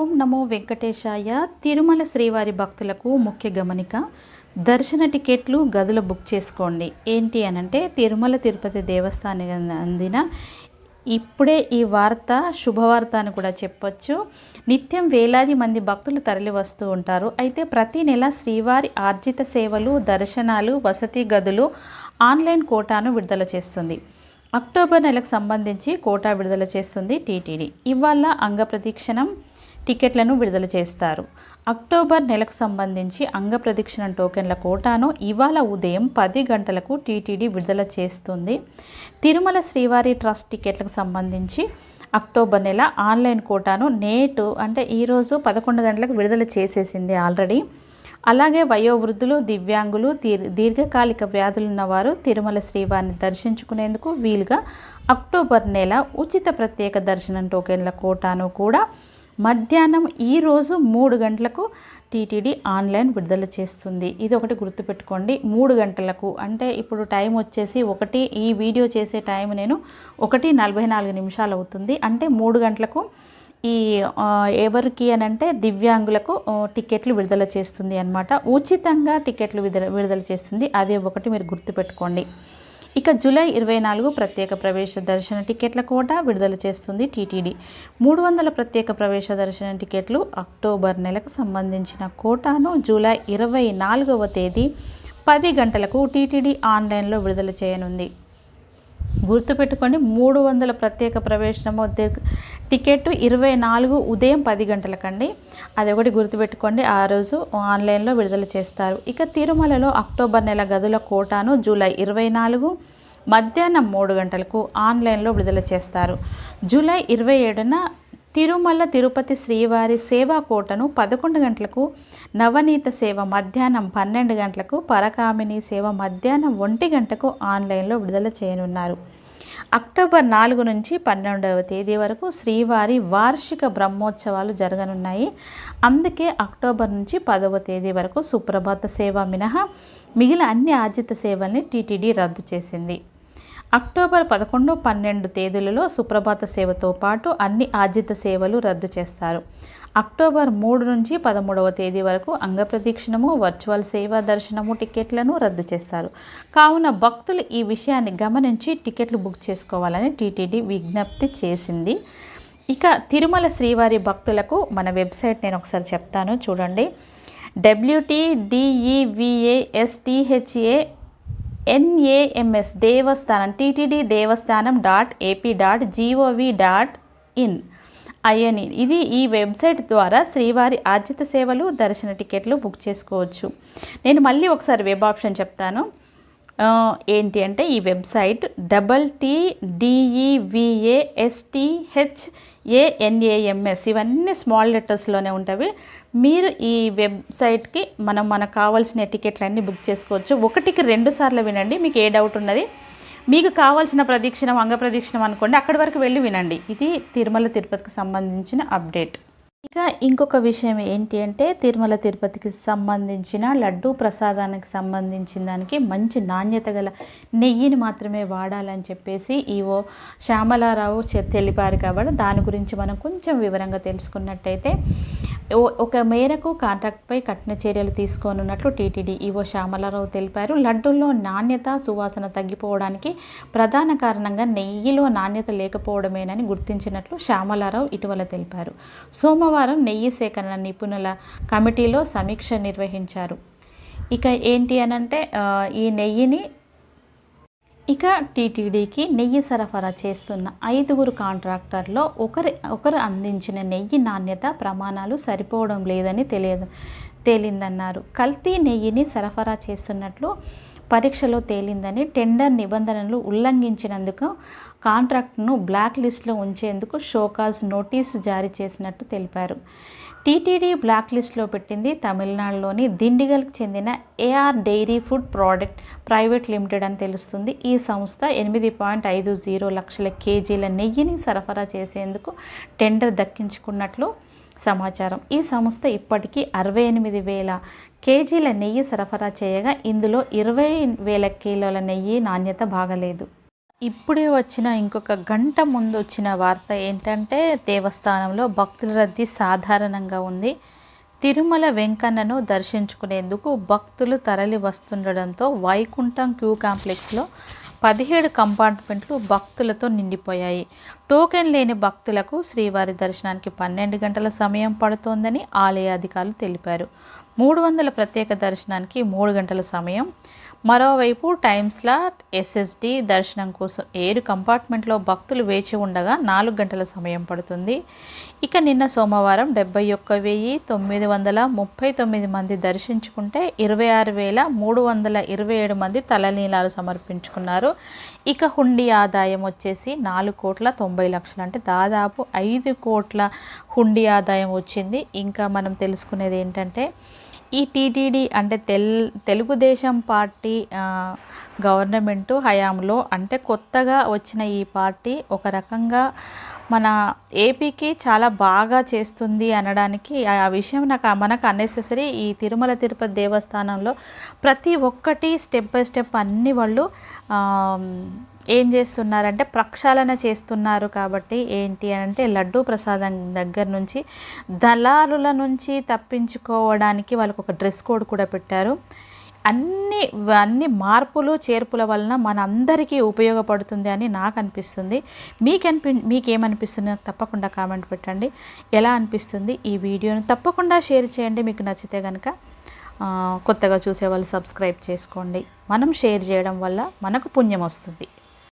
ఓం నమో వెంకటేశాయ. తిరుమల శ్రీవారి భక్తులకు ముఖ్య గమనిక దర్శన టికెట్లు గదులు బుక్ చేసుకోండి. ఏంటి అనంటే తిరుమల తిరుపతి దేవస్థానం అందిన ఇప్పుడే ఈ వార్త శుభవార్త అని కూడా చెప్పొచ్చు. నిత్యం వేలాది మంది భక్తులు తరలి వస్తూ ఉంటారు. అయితే ప్రతి నెల శ్రీవారి ఆర్జిత సేవలు దర్శనాలు వసతి గదులు ఆన్లైన్ కోటాను విడుదల చేస్తుంది. అక్టోబర్ నెలకు సంబంధించి కోటా విడుదల చేస్తుంది టీటీడీ. ఇవాళ అంగప్రదక్షిణం టికెట్లను విడుదల చేస్తారు. అక్టోబర్ నెలకు సంబంధించి అంగప్రదక్షిణ టోకెన్ల కోటాను ఇవాళ ఉదయం పది గంటలకు టీటీడీ విడుదల చేస్తుంది. తిరుమల శ్రీవారి ట్రస్ట్ టికెట్లకు సంబంధించి అక్టోబర్ నెల ఆన్లైన్ కోటాను నేటు అంటే ఈరోజు పదకొండు గంటలకు విడుదల చేసేసింది ఆల్రెడీ. అలాగే వయోవృద్ధులు దివ్యాంగులు దీర్ దీర్ఘకాలిక వ్యాధులున్నవారు తిరుమల శ్రీవారిని దర్శించుకునేందుకు వీలుగా అక్టోబర్ నెల ఉచిత ప్రత్యేక దర్శనం టోకెన్ల కోటాను కూడా మధ్యాహ్నం ఈరోజు మూడు గంటలకు టీటీడీ ఆన్లైన్ విడుదల చేస్తుంది. ఇది ఒకటి గుర్తుపెట్టుకోండి. మూడు గంటలకు. అంటే ఇప్పుడు టైం వచ్చేసి ఒకటి. ఈ వీడియో చేసే టైం నేను ఒకటి నలభై నాలుగు నిమిషాలు అవుతుంది. అంటే మూడు గంటలకు ఈ ఎవరికి అని అంటే దివ్యాంగులకు టికెట్లు విడుదల చేస్తుంది అనమాట ఉచితంగా టికెట్లు విడుదల విడుదల చేస్తుంది. అదే ఒకటి మీరు గుర్తుపెట్టుకోండి. ఇక జూలై ఇరవై నాలుగు ప్రత్యేక ప్రవేశ దర్శన టికెట్ల కోట విడుదల చేస్తుంది టీటీడీ. మూడు వందల ప్రత్యేక ప్రవేశ దర్శన టికెట్లు అక్టోబర్ నెలకు సంబంధించిన కోటాను జూలై ఇరవై నాలుగవ తేదీ పది గంటలకు టీటీడీ ఆన్లైన్లో విడుదల చేయనుంది. గుర్తుపెట్టుకోండి మూడు వందల ప్రత్యేక ప్రవేశము దీర్ఘ- టికెట్ ఇరవై నాలుగు ఉదయం పది గంటలకండి. అది ఒకటి గుర్తుపెట్టుకోండి ఆ రోజు ఆన్లైన్లో విడుదల చేస్తారు. ఇక తిరుమలలో అక్టోబర్ నెల గదుల కోటాను జూలై ఇరవై నాలుగు మధ్యాహ్నం మూడు గంటలకు ఆన్లైన్లో విడుదల చేస్తారు. జూలై ఇరవై ఏడున తిరుమల తిరుపతి శ్రీవారి సేవా కోటను పదకొండు గంటలకు నవనీత సేవ మధ్యాహ్నం పన్నెండు గంటలకు పరకామిని సేవ మధ్యాహ్నం ఒంటి గంటకు ఆన్లైన్లో విడుదల చేయనున్నారు. అక్టోబర్ నాలుగు నుంచి పన్నెండవ తేదీ వరకు శ్రీవారి వార్షిక బ్రహ్మోత్సవాలు జరగనున్నాయి. అందుకే అక్టోబర్ నుంచి పదవ తేదీ వరకు సుప్రభాత సేవ మినహా మిగిలిన అన్ని ఆర్జిత సేవల్ని టీటీడీ రద్దు చేసింది. అక్టోబర్ పదకొండు పన్నెండు తేదీలలో సుప్రభాత సేవతో పాటు అన్ని ఆర్జిత సేవలు రద్దు చేస్తారు. అక్టోబర్ మూడు నుంచి పదమూడవ తేదీ వరకు అంగప్రదక్షిణము వర్చువల్ సేవా దర్శనము టికెట్లను రద్దు చేస్తారు. కావున భక్తులు ఈ విషయాన్ని గమనించి టికెట్లు బుక్ చేసుకోవాలని టీటీడీ విజ్ఞప్తి చేసింది. ఇక తిరుమల శ్రీవారి భక్తులకు మన వెబ్సైట్ నేను ఒకసారి చెప్తాను చూడండి. డబ్ల్యూటీడిఈవిఏఎస్టీహెచ్ఏ ఎన్ఏఎంఎస్ దేవస్థానం TTD Devasthanam dot AP dot GOV dot in అయ్యని ఇది ఈ వెబ్సైట్ ద్వారా శ్రీవారి ఆర్జిత సేవలు దర్శన టికెట్లు బుక్ చేసుకోవచ్చు. నేను మళ్ళీ ఒకసారి వెబ్ ఆప్షన్ చెప్తాను. ఏంటి అంటే ఈ website double T DEVASTH ANAMS ఇవన్నీ స్మాల్ లెటర్స్లోనే ఉంటాయి మీరు ఈ వెబ్సైట్కి మనం మనకు కావాల్సిన టికెట్లన్నీ బుక్ చేసుకోవచ్చు. ఒకటికి రెండు సార్లు వినండి మీకు ఏ డౌట్ ఉన్నది. మీకు కావాల్సిన ప్రదక్షిణం అంగ ప్రదక్షిణం అనుకోండి అక్కడి వరకు వెళ్ళి వినండి. ఇది తిరుమల తిరుపతికి సంబంధించిన అప్డేట్. ఇక ఇంకొక విషయం ఏంటి అంటే తిరుమల తిరుపతికి సంబంధించిన లడ్డూ ప్రసాదానికి సంబంధించిన దానికి మంచి నాణ్యత గల నెయ్యిని మాత్రమే వాడాలని చెప్పేసి ఈవో శ్యామలారావు తెలిపారు కాబట్టి దాని గురించి మనం కొంచెం వివరంగా తెలుసుకున్నట్టయితే ఒక మేరకు కాంట్రాక్ట్పై కఠిన చర్యలు తీసుకోనున్నట్లు టీటీడీ ఈవో శ్యామలారావు తెలిపారు. లడ్డూల్లో నాణ్యత సువాసన తగ్గిపోవడానికి ప్రధాన కారణంగా నెయ్యిలో నాణ్యత లేకపోవడమేనని గుర్తించినట్లు శ్యామలారావు ఇటీవల తెలిపారు. సోమవారం నెయ్యి సేకరణ నిపుణుల కమిటీలో సమీక్ష నిర్వహించారు. ఇక ఏంటి అనంటే ఈ నెయ్యిని ఇక టీటీడీకి నెయ్యి సరఫరా చేస్తున్న ఐదుగురు కాంట్రాక్టర్లో ఒకరి ఒకరు అందించిన నెయ్యి నాణ్యత ప్రమాణాలు సరిపోవడం లేదని తెలియదు తేలిందన్నారు. కల్తీ నెయ్యిని సరఫరా చేస్తున్నట్లు పరీక్షలో తేలిందని టెండర్ నిబంధనలు ఉల్లంఘించినందుకు కాంట్రాక్ట్ను బ్లాక్ లిస్ట్లో ఉంచేందుకు షోకాజ్ నోటీసు జారీ చేసినట్టు తెలిపారు. టీటీడీ బ్లాక్ లిస్ట్లో పెట్టింది తమిళనాడులోని దిండిగల్కి చెందిన AR dairy food product private limited అని తెలుస్తుంది. ఈ సంస్థ ఎనిమిది పాయింట్ ఐదు జీరో లక్షల కేజీల నెయ్యిని సరఫరా చేసేందుకు టెండర్ దక్కించుకున్నట్లు సమాచారం. ఈ సంస్థ ఇప్పటికీ అరవై ఎనిమిది వేల కేజీల నెయ్యి సరఫరా చేయగా ఇందులో ఇరవై వేల కిలోల నెయ్యి నాణ్యత బాగలేదు. ఇప్పుడే వచ్చిన ఇంకొక గంట ముందు వచ్చిన వార్త ఏంటంటే దేవస్థానంలో భక్తుల రద్దీ సాధారణంగా ఉంది. తిరుమల వెంకన్నను దర్శించుకునేందుకు భక్తులు తరలి వస్తుండడంతో వైకుంఠం క్యూ కాంప్లెక్స్లో పదిహేడు కంపార్ట్మెంట్లు భక్తులతో నిండిపోయాయి. టోకెన్ లేని భక్తులకు శ్రీవారి దర్శనానికి పన్నెండు గంటల సమయం పడుతోందని ఆలయ అధికారులు తెలిపారు. మూడు వందల ప్రత్యేక దర్శనానికి మూడు గంటల సమయం మరోవైపు టైమ్ స్లాట్ ఎస్ఎస్డి దర్శనం కోసం ఏడు కంపార్ట్మెంట్లో భక్తులు వేచి ఉండగా నాలుగు గంటల సమయం పడుతుంది. ఇక నిన్న సోమవారం డెబ్బై ఒక్క వెయ్యి తొమ్మిది వందల ముప్పై తొమ్మిది మంది దర్శించుకుంటే ఇరవై ఆరు వేల మూడు వందల ఇరవై ఏడు మంది తలనీలాలు సమర్పించుకున్నారు. ఇక హుండీ ఆదాయం వచ్చేసి నాలుగు కోట్ల తొంభై లక్షలు. అంటే దాదాపు ఐదు కోట్ల హుండీ ఆదాయం వచ్చింది. ఇంకా మనం తెలుసుకునేది ఏంటంటే ఈ టీటీడీ అంటే తెల్ తెలుగుదేశం పార్టీ గవర్నమెంటు హయాంలో అంటే కొత్తగా వచ్చిన ఈ పార్టీ ఒక రకంగా మన ఏపీకి చాలా బాగా చేస్తుంది అనడానికి ఆ విషయం నాకు మనకు అన్నెసెసరీ ఈ తిరుమల తిరుపతి దేవస్థానంలో ప్రతి ఒక్కటి స్టెప్ బై స్టెప్ అన్ని వాళ్ళు ఏం చేస్తున్నారంటే ప్రక్షాళన చేస్తున్నారు కాబట్టి ఏంటి అంటే లడ్డూ ప్రసాదం దగ్గర నుంచి దళారుల నుంచి తప్పించుకోవడానికి వాళ్ళకు ఒక డ్రెస్ కోడ్ కూడా పెట్టారు. అన్ని అన్ని మార్పులు చేర్పుల వలన మనందరికీ ఉపయోగపడుతుంది అని నాకు అనిపిస్తుంది. మీకు అనిపి మీకేమనిపిస్తుంది తప్పకుండా కామెంట్ పెట్టండి. ఎలా అనిపిస్తుంది ఈ వీడియోను తప్పకుండా షేర్ చేయండి. మీకు నచ్చితే కనుక కొత్తగా చూసే వాళ్ళు సబ్స్క్రైబ్ చేసుకోండి. మనం షేర్ చేయడం వల్ల మనకు పుణ్యం వస్తుంది.